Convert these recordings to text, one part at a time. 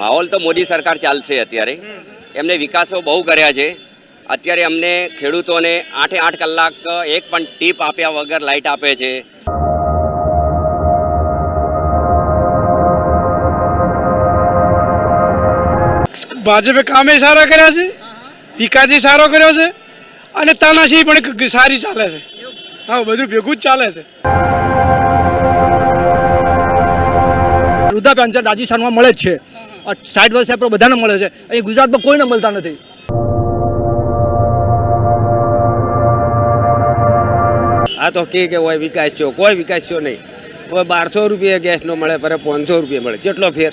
માહોલ તો મોદી સરકાર ચાલશે અત્યારે. એમને વિકાસો બહુ કર્યા છે. અત્યારે અમને ખેડૂતોને આઠે આઠ કલાક એક પણ ટીપ આપ્યા વગર લાઇટ આપે છે. ભાજપે કામે સારા કર્યા છે વિકાસી સારો કર્યો છે અને તાનાશાહી પણ સારી ચાલે છે. હા બધું ભેગું જ ચાલે છે. વૃદ્ધા પેન્શન રાજસ્થાનમાં મળે જ છે. સાઠ વર્ષ આપણો બધાને મળે છે. અહીં ગુજરાતમાં કોઈને મળતા નથી. આ તો કે કે હોય વિકાસ થયો કોઈ વિકાસ થયો નહીં. કોઈ બારસો રૂપિયા ગેસનો મળે પરે પાંચસો રૂપિયા મળે. કેટલો ફેર?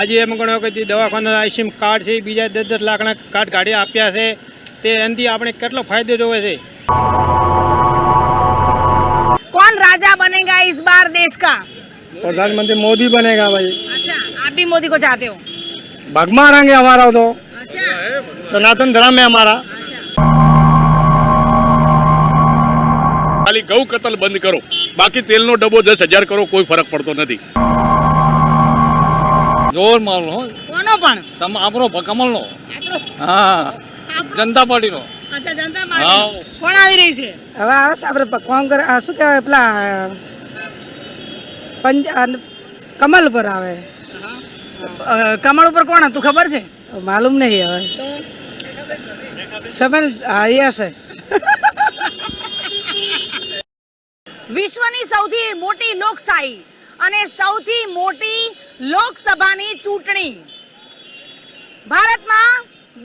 આજે એમ ગણો કે જે દવાખાના આયુષ્યમ કાર્ડ છે બીજા દસ દસ લાખના કાર્ડ કાઢી આપ્યા છે તે એનાથી આપણે કેટલો ફાયદો જોવે છે? કોણ રાજા બનેગા ઇસ બાર દેશ કા? प्रधानमंत्री मोदी बनेगा भाई अच्छा आप भी मोदी को चाहते हो भगवान रहेंगे हमारा तो अच्छा सनातन धर्म है हमारा ખાલી ગૌ કતલ બંધ કરો બાકી તેલનો ડબ્બો દસ હજાર કરો કોઈ ફરક પડતો નથી જોર માલ હો કોનો પણ તમે આપણો કમલનો આપણો હા જનતા પાર્ટીનો અચ્છા જનતા હા. પાર્ટી કોણ આવી રહી છે હવે આવે છે આપણે કોણ કરે આ શું કહેવાય પેલા પંજ કમલ પર આવે. કમળ ઉપર કોણ હતું? ખબર છે? માલુમ નહીં હવે. સમજ હા યસ વિશ્વની સૌથી મોટી લોકશાહી અને સૌથી મોટી લોકસભાની ચૂંટણી. ભારતમાં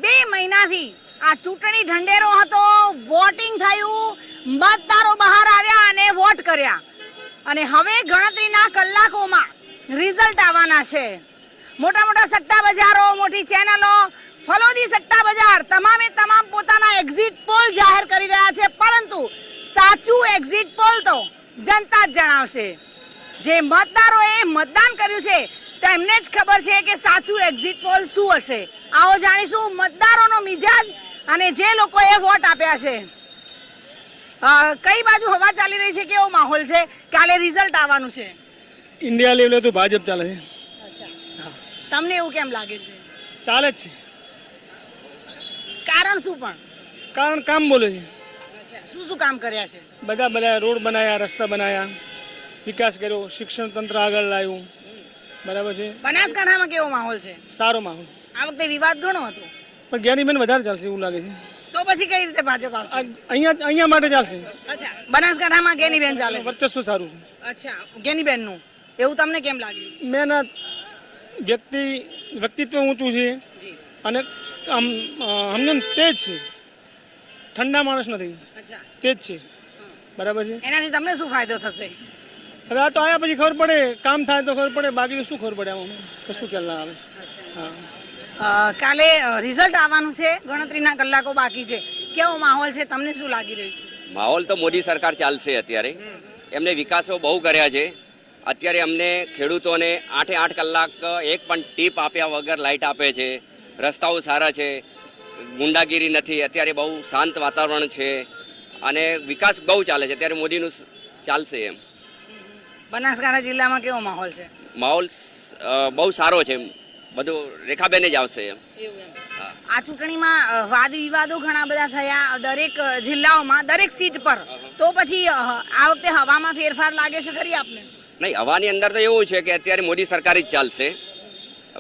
બે મહિનાથી આ ચૂંટણી ઢંઢેરો હતો. વોટિંગ થયું. મતદારો બહાર આવ્યા અને વોટ કર્યા. અને હવે ગણતરીના કલાકોમાં રિઝલ્ટ આવવાના છે. મોટા મોટા સટ્ટા બજારો, મોટી ચેનલો, ફલોદી સટ્ટા બજાર તમામે તમામ પોતાના એક્ઝિટ પોલ જાહેર કરી રહ્યા છે. પરંતુ સાચું એક્ઝિટ પોલ તો જનતા જ જણાવશે. જે મતદારોએ મતદાન કર્યું છે, તેમને જ ખબર છે કે સાચું એક્ઝિટ પોલ શું હશે. આવો જાણીશું મતદારોનો મિજાજ અને જે લોકોએ વોટ આપ્યા છે. કઈ બાજુ હવા ચાલી રહી છે? કેવો માહોલ છે? કાલે રિઝલ્ટ આવવાનું છે. ઇન્ડિયા લેવલે તો ભાજપ ચાલે છે. તમને એવું કેમ લાગે છે? ચાલે જ છે. કારણ શું પણ? કારણ કામ બોલે છે. શું શું કામ કર્યા છે? બધા બધા રોડ બનાવ્યા રસ્તા બનાવ્યા વિકાસ કર્યો શિક્ષણ તંત્ર આગળ લાવ્યું બરાબર છે? બનાસકાંઠામાં કેવો માહોલ છે? સારો માહોલ. આ વખતે વિવાદ ઘણો હતો. પણ જ્ઞાનીબેન વધારે ચાલશે એવું લાગે છે. તો પછી કઈ રીતે ભાજપ આવશે? અહીંયા અહીંયા માટે ચાલશે અચ્છા બનાસકાંઠામાં ગેનીબેન ચાલે છે. વર્ચસ્વ સારું છે. અચ્છા ગેનીબેનનું એવું તમને કેમ લાગ્યું? મહેનત વ્યક્તિ વ્યક્તિત્વ ઊંચું છે. જી. અને આમ અમને તેજ છે. ઠંડા માણસ નથી. અચ્છા. તેજ છે. બરાબર છે? એનાથી તમને શું ફાયદો થશે? હવે આ તો આયા પછી ખબર પડે. કામ થાય તો ખબર પડે. બાકી તો શું ખબર પડે આમાં? કશું ચાલના આવે? હા. કાલે રિઝલ્ટ આવવાનું છે. ગણતરીના કલાકો બાકી છે. કેવો માહોલ છે? તમને શું લાગી રહ્યું છે? માહોલ તો મોદી સરકાર ચાલશે અત્યારે. એમને વિકાસો બહુ કર્યા છે. અત્યારે અમને ખેડૂતોને આઠે આઠ કલાક એક પણ ટીપ આપ્યા વગર લાઇટ આપે છે. રસ્તાઓ સારા છે. ગુંડાગીરી નથી. અત્યારે બહુ શાંત વાતાવરણ છે. અને વિકાસ બહુ ચાલે છે. અત્યારે મોદીનું ચાલશે એમ. બનાસકાંઠા જિલ્લામાં કેવો માહોલ છે? માહોલ બહુ સારો છે. બધું રેખાબેન જ આવશે એમ. આ ચૂંટણીમાં વાદ વિવાદો ઘણા બધા થયા દરેક જિલ્લાઓમાં દરેક સીટ પર. તો પછી આ વખતે હવામાં ફેરફાર લાગે છે ખરી આપને? નહીં હવાની અંદર તો એવું છે કે અત્યારે મોદી સરકાર જ ચાલશે.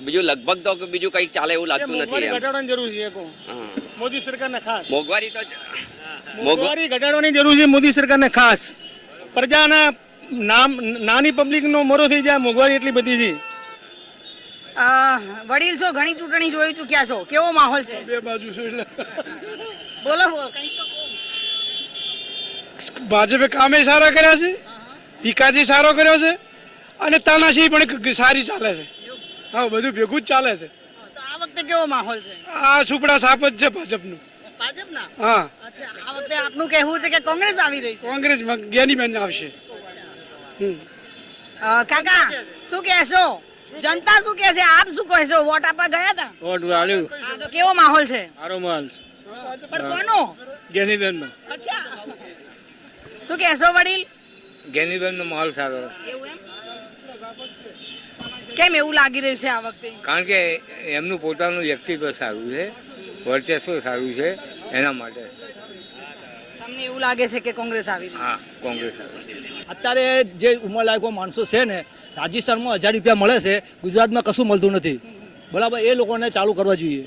બીજું લગભગ તો બીજું કંઈક ચાલે એવું લાગતું નથી મોંઘવારી એમ. જરૂર છે મોદી સરકારને ખાસ. મોંઘવારી તો મોંઘવારી ઘટાડવાની જરૂર છે મોદી સરકારને ખાસ. પ્રજાના નામ નાની પબ્લિકનો મોરો થઈ જાય મોંઘવારી એટલી બધી છે. વડીલ છો ઘણી ચૂંટણી જોઈ ચૂક્યા છો? કેવો માહોલ છે? બે બાજુ છે એટલે. બોલો બોલો કંઈક તો ભાજપે કામે સારા કર્યા છે વિકાસી સારો કર્યો છે અને તાનાશી પણ સારી ચાલે છે. હા બધું ભેગું જ ચાલે છે. તો આ વખતે કેવો માહોલ છે? આ સુપડા સાપ જ છે ભાજપનું. ભાજપના? હા. અચ્છા આ વખતે આપનું કહેવું છે કે કોંગ્રેસ આવી રહી છે? કોંગ્રેસમાં જ્ઞાનીબેન આવશે. અ, કાકા શું કહેશો? જનતા શું કહે છે? આપ શું કહેશો વોટ આપવા ગયા હતા? વોટ વાળ્યું હા તો કેવો માહોલ છે? સારો માલ પણ કોનો? ગેનીબેનનો. અચ્છા. શું કહેશો વડીલ? ગેનીબેનનો માહોલ સારો. એવું એમ? કેમ એવું લાગી રહ્યું છે આ વખતે? કારણ કે એમનું પોતાનું વ્યક્તિત્વ સારું છે વર્ચસ્વ સારું છે એના માટે. તમને એવું લાગે છે કે કોંગ્રેસ આવી હા કોંગ્રેસ અત્યારે જે ઉંમરલાયકો માણસો છે ને રાજસ્થાનમાં હજાર રૂપિયા મળે છે ગુજરાતમાં કશું મળતું નથી. બરાબર એ લોકોને ચાલુ કરવા જોઈએ.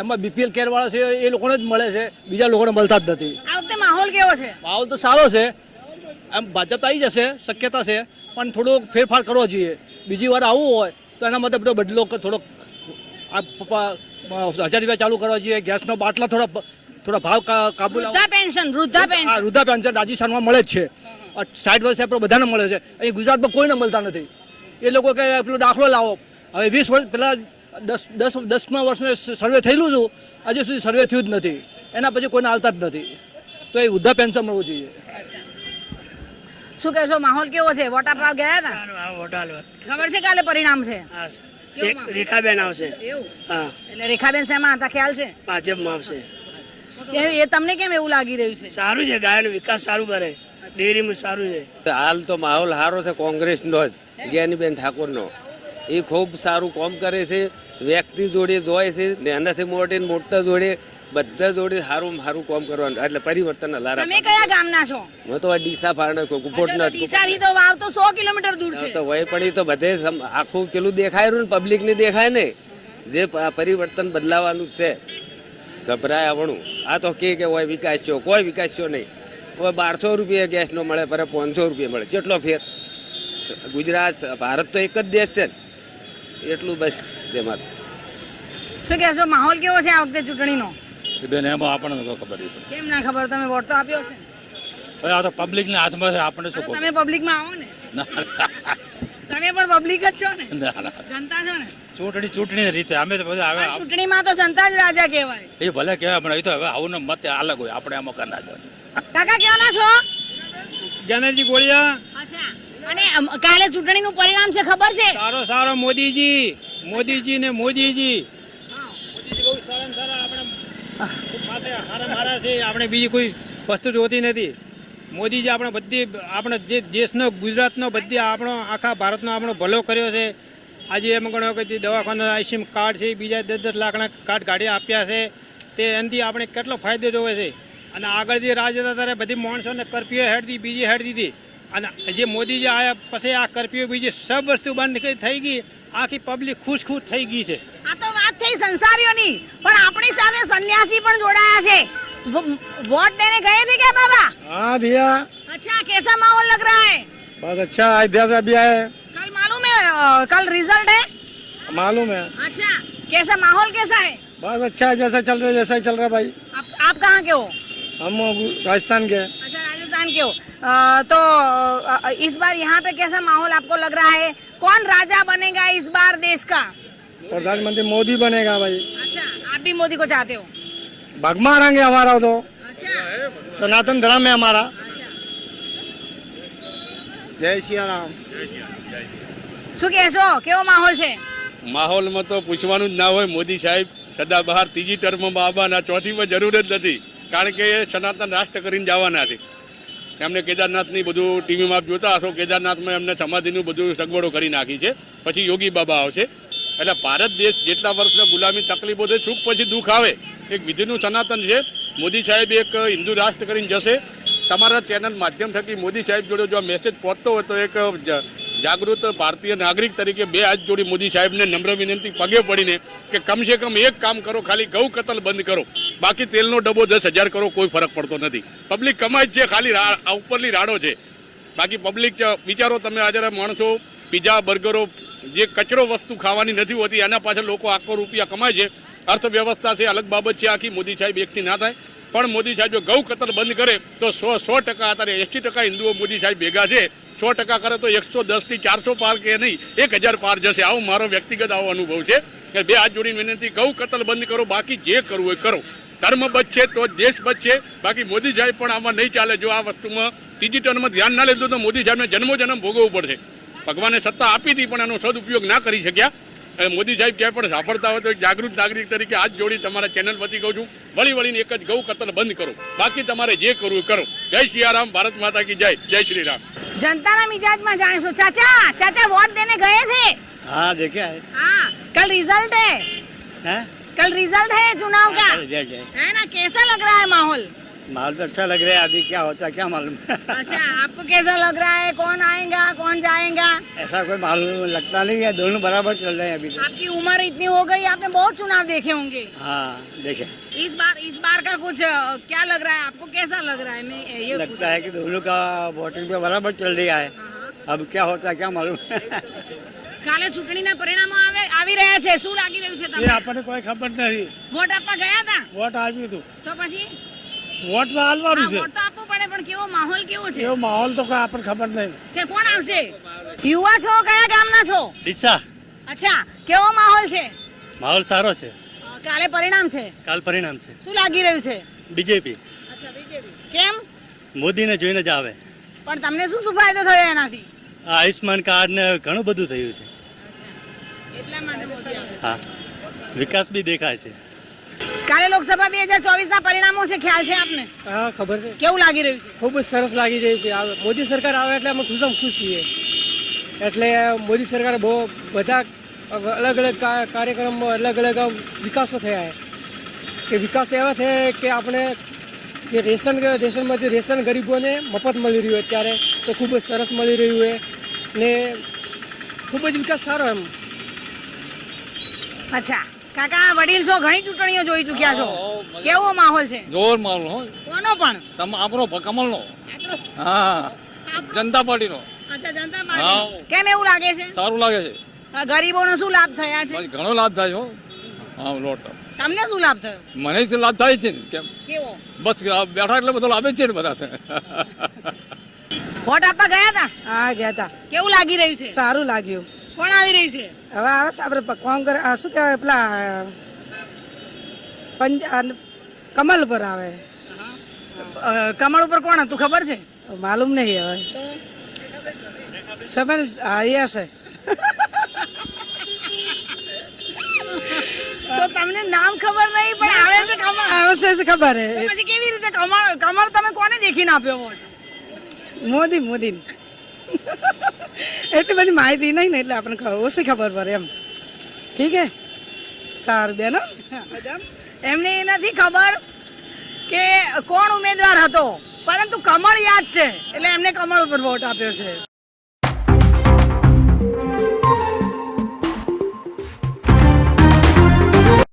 એમાં બીપીએલ કેરવાળા છે એ લોકોને જ મળે છે બીજા લોકોને મળતા જ નથી. આ વખતે માહોલ કેવો છે? માહોલ તો સારો છે. એમ ભાજપ આવી જશે શક્યતા છે પણ થોડો ફેરફાર કરવો જોઈએ. બીજી વાર આવવું હોય તો એના માટે બધો બદલો થોડોક આ પપ્પા હજાર રૂપિયા ચાલુ કરવા જોઈએ ગેસનો બાટલા થોડા થોડા ભાવ કાબુ પેન્શન વૃદ્ધા પેન્શન. વૃદ્ધા પેન્શન રાજસ્થાનમાં મળે જ છે. સાઠ વર્ષ આપણે બધાને મળે છે. અહીં ગુજરાતમાં કોઈને મળતા નથી. એ લોકો કે પેલો દાખલો લાવો. હવે વીસ વર્ષ પહેલાં દસ દસ દસમા વર્ષને સર્વે થયેલું છું હજુ સુધી સર્વે થયું જ નથી. એના પછી કોઈને આવતા જ નથી. તો એ વૃદ્ધા પેન્શન મળવું જોઈએ. શું કહેશો? માહોલ કેવો છે? વોટર આપવા ગયા હતા? ખબર છે કાલે પરિણામ છે? રેખાબેન આવશે. હા. એટલે રેખાબેન શેમાં? હતા ખ્યાલ છે? ભાજપમાં આવશે. એ એ તમને કેમ એવું લાગી રહ્યું છે? સારું છે ગાયનો વિકાસ સારું કરે. ડેરીમાં સારું છે. હાલ તો માહોલ સારો છે કોંગ્રેસનો જ જ્ઞાનીબેન ઠાકોરનો. એ ખૂબ સારું કામ કરે છે વ્યક્તિ જોડે જોય છે નાનાથી મોટી મોટા જોડે બધા જોડે સારું સારું કામ કરવાનું એટલે પરિવર્તન લારા તમે કયા ગામના છો? હું તો આ ડીસા ફાળે કુપોટના ડીસાથી તો વાવ તો સો કિલોમીટર દૂર છે. તો વય પણ એ તો બધે આખું પેલું દેખાય રહ્યું ને પબ્લિક ને દેખાય ને જે પરિવર્તન બદલાવાનું છે. ગભરાય આવણું. આ તો કે કે હોય વિકાસ છો કોઈ વિકાસ છો નહીં. હવે બારસો રૂપિયા ગેસનો મળે પર પાંચસો રૂપિયા મળે. કેટલો ફેર? ગુજરાત ભારત તો એક જ દેશ છે ને. એટલું બસ જેમાં શું કહેશો માહોલ કેવો છે આ વખતે ચૂંટણીનો? બેન એમાં આપણને તો ખબર નહીં કેમ ના ખબર? તમે વોટ તો આપ્યો હશે ને? આ તો પબ્લિકના હાથમાં છે આપણે શું તમે પબ્લિકમાં આવો ને. તમે પણ પબ્લિક જ છો ને. ના ના જનતા છો ને. ચૂંટણી ચૂંટણી રીતે અમે તો બધા હવે ચૂંટણીમાં તો જનતા જ રાજા કહેવાય. એ ભલે કહેવાય પણ એ તો હવે આવું મત અલગ હોય આપણે આમાં કરના જવાનું કાકા ક્યાંના છો? જ્ઞાનેરજી ગોળિયા. અચ્છા. અને કાલે ચૂંટણીનું પરિણામ છે ખબર છે? સારો સારો મોદીજી. મોદીજી ને મોદીજી. મોદીજી બહુ સારા સારા આપણે માથે હારા મારા છે. આપણે બીજી કોઈ વસ્તુ જોતી નથી. મોદીજી આપણે બધી આપણે જે દેશનો ગુજરાતનો બધી આપણો આખા ભારતનો આપણો ભલો કર્યો છે. આજે એમ ગણો કે જે દવાખાના આઈસીએમ કાર્ડ છે બીજા દસ દસ લાખના કાર્ડ કાઢી આપ્યા છે. તે એનાથી આપણે કેટલો ફાયદો જોવે છે? અને આગળ જે રાજ હતા ત્યારે બધી માણસોને કરફ્યુ હેડ દી બીજી હેડ દીધી અને જે મોદીજી આવ્યા પછી આ કરફ્યુ બીજી સબ વસ્તુ બંધ થઈ- થઈ ગઈ આખી પબ્લિક ખુશ ખુશ થઈ ગઈ છે આ તો વાત થઈ સંસારીઓની પણ આપણી સાથે સંન્યાસી પણ જોડાયા છે વ- वोट देने गए थे क्या बाबा हाँ भैया अच्छा कैसा माहौल लग रहा है बस अच्छा अयोध्या से अभी आए कल मालूम है अ, कल रिजल्ट है मालूम है अच्छा कैसा माहौल कैसा है बस अच्छा है जैसा चल रहा है जैसा ही चल रहा है भाई आप आप कहाँ के हो हम राजस्थान के अच्छा राजस्थान के हो अ, तो अ, इस बार यहाँ पे कैसा माहौल आपको लग रहा है कौन राजा बनेगा इस बार देश का प्रधानमंत्री मोदी बनेगा भाई अच्छा आप भी मोदी को चाहते हो भगमा रंग है हमारा तो अच्छा सनातन धर्म है हमारा अच्छा जय सिया राम શું કહેશો કેવો માહોલ છે માહોલમાં તો પૂછવાનું જ ના હોય મોદી સાહેબ સદા બહાર ત્રીજી ટર્મમાં આવવાના ચોથીમાં જરૂર જ નથી કારણ કે સનાતન રાષ્ટ્ર કરીને જવાના છે. એમને કેદારનાથની બધું ટીવીમાં આપ જોતા હશો, કેદારનાથમાં એમને સમાધિનું બધું સગવડો કરી નાખી છે. પછી યોગી બાબા આવશે. એટલે ભારત દેશ જેટલા વર્ષ ગુલામી તકલીફો છે, સુખ પછી દુઃખ આવે. એક વિધિનું સનાતન છે. મોદી સાહેબ એક હિન્દુ રાષ્ટ્ર કરીને જશે. તમારા ચેનલ માધ્યમ થકી મોદી સાહેબ જોડે જો મેસેજ પહોંચતો હોય તો એક જાગૃત ભારતીય નાગરિક તરીકે બે હાથ જોડી મોદી સાહેબને નમ્ર વિનંતી, પગે પડીને કે કમસે કમ એક કામ કરો, ખાલી ગૌ કતલ બંધ કરો. બાકી તેલનો ડબ્બો દસ હજાર કરો, કોઈ ફરક પડતો નથી. પબ્લિક કમાય છે, ખાલી ઉપરલી રાડો છે. બાકી પબ્લિક વિચારો તમે આજે માણસો, પીઝા, બર્ગરો, જે કચરો વસ્તુ ખાવાની નથી હોતી એના પાછળ લોકો આખો રૂપિયા કમાય છે. અર્થવ્યવસ્થા છે, અલગ બાબત છે આખી, મોદી સાહેબ એકથી ના થાય. પણ મોદી સાહેબ જો ગૌ કતલ બંધ કરે, તો સો સો ટકા અત્યારે એંસી ટકા હિન્દુઓ મોદી સાહેબ ભેગા છે. સો ટકા કરે તો એકસો દસથી ચારસો પાર કે નહીં, એક હજાર પાર જશે. આવો મારો વ્યક્તિગત આવો અનુભવ છે કે બે હાથ જોડીને વિનંતી ગૌ કતલ બંધ કરો, બાકી જે કરવું હોય કરો. ધર્મ બચશે તો દેશ બચશે બાકી મોદી સાહેબ પણ આમાં નહીં ચાલે. જો આ વસ્તુમાં ત્રીજી ટર્મમાં ધ્યાન ના લીધું તો મોદી સાહેબને જન્મો જન્મ ભોગવવું પડશે. ભગવાને સત્તા આપી હતી પણ એનો સદુપયોગ ના કરી શક્યા. મોદી સાહેબ ક્યાંય પણ સાંભળતા હોય તો એક જાગૃત નાગરિક તરીકે હાથ જોડી તમારા ચેનલ વતી કહું છું વળી વળીને એક જ ગૌ કતલ બંધ કરો બાકી તમારે જે કરવું એ કરો જય સિયારામ ભારત માતા કી જય જય શ્રી રામ जनता ना मिजाज में जाने चाचा चाचा वोट देने गए थे हाँ देखे है हाँ कल रिजल्ट है हैं? कल रिजल्ट है चुनाव का रिजल्ट है है ना कैसा लग रहा है माहौल माहौल तो अच्छा लग रहा है अभी क्या होता है क्या मालूम अच्छा आपको कैसा लग रहा है कौन आएगा कौन जाएगा ऐसा कोई मालूम लगता नहीं है दोनों बराबर चल रहे हैं अभी तो आपकी उम्र इतनी हो गई आपने बहुत चुनाव देखे होंगे हाँ देखे इस बार इस बार का कुछ अ, क्या लग रहा है आपको कैसा लग रहा है मैं ये पूछ- लगता है कि दोनों का वोटिंग तो बराबर चल रहा है अब क्या होता है क्या मालूम કાલે ચૂંટણીના પરિણામો આવે આવી રહ્યા છે શું લાગી રહ્યું છે એ તમને આપણને કોઈ ખબર નથી વોટ આપવા ગયા હતા વોટ આપ્યું હતું તો પછી વોટ તો હાલવાનું છે. વોટ તો આપવો પડે પણ કેવો માહોલ કેવો છે? એવો માહોલ તો કોઈ આપણને ખબર નહીં. કે કોણ આવશે? યુવા છો કયા ગામના છો? ડીસા. અચ્છા કેવો માહોલ છે? માહોલ સારો છે. કાલે પરિણામ છે? કાલ પરિણામ છે. શું લાગી રહ્યું છે? બીજેપી. અચ્છા બીજેપી. કેમ? મોદીને જોઈને જ આવે. પણ તમને શું શું ફાયદો થયો એનાથી? આ આયુષ્માન કાર્ડ ને ઘણું બધું થયું છે. એટલા માટે મોદી આવે છે. હા. વિકાસ બી દેખાય છે. કાલે લોકસભા બે હજાર ચોવીસ ના પરિણામો છે ખ્યાલ છે આપને? હા ખબર છે. કેવું લાગી રહ્યું છે? ખૂબ જ સરસ લાગી રહ્યું છે. મોદી સરકાર આવે એટલે અમે ખુશમ ખુશ છીએ. એટલે મોદી સરકારે બહુ બધા અલગ અલગ કા- કાર્યક્રમો અલગ અલગ વિકાસો થયા છે. કે વિકાસ એવા થયા કે આપણે જે રેશન રેશનમાંથી રેશન ગરીબોને મફત મળી રહ્યું અત્યારે તો ખૂબ જ સરસ મળી રહ્યું છે. ને ખૂબ જ વિકાસ સારો એમ. અચ્છા. કાકા વડીલ છો ઘણી ચૂંટણીઓ જોઈ ચૂક્યા છો. કેવો માહોલ છે? જોર માહોલ હો. કોનો પણ? તમ આપણો કમલનો. હા. જનતા પાર્ટીનો. અચ્છા જનતા પાર્ટી. કેમ એવું લાગે છે? સારું લાગે છે. આ ગરીબોનો શું લાભ થયા છે? ઘણો લાભ થાય હો. હા લોટ. તમને શું લાભ થયો? મને શું લાભ થાય છે ને? કેમ? કેવો? બસ બેઠા એટલે બધો લાભે જ છે ને બધા. વોટ આપવા ગયા હતા હા ગયા હતા કેવું લાગી રહ્યું છે? સારું લાગ્યું. કોણ આવી રહ્યું છે? હવે આવે છે આપણે આ શું કહેવાય પેલા પંજાબ કમલ ઉપર આવે. કમળ ઉપર કોણ હતું? ખબર છે? માલુમ નહીં હવે. સમજ આવી હશે. તો તમને નામ ખબર નહીં પણ આવે છે કમળ. આવે છે ખબર હે પછી કેવી રીતે કમળ કમળ તમે કોને દેખીને આપ્યો વોટ મોદી મોદી એટલી બધી માહિતી નહીં ને એટલે આપણને ઓછી ખબર પડે એમ. ઠીક હે? સારું બેન. એમને એ નથી ખબર કે કોણ ઉમેદવાર હતો, પરંતુ કમળ યાદ છે. એટલે એમને કમળ ઉપર વોટ આપ્યો છે.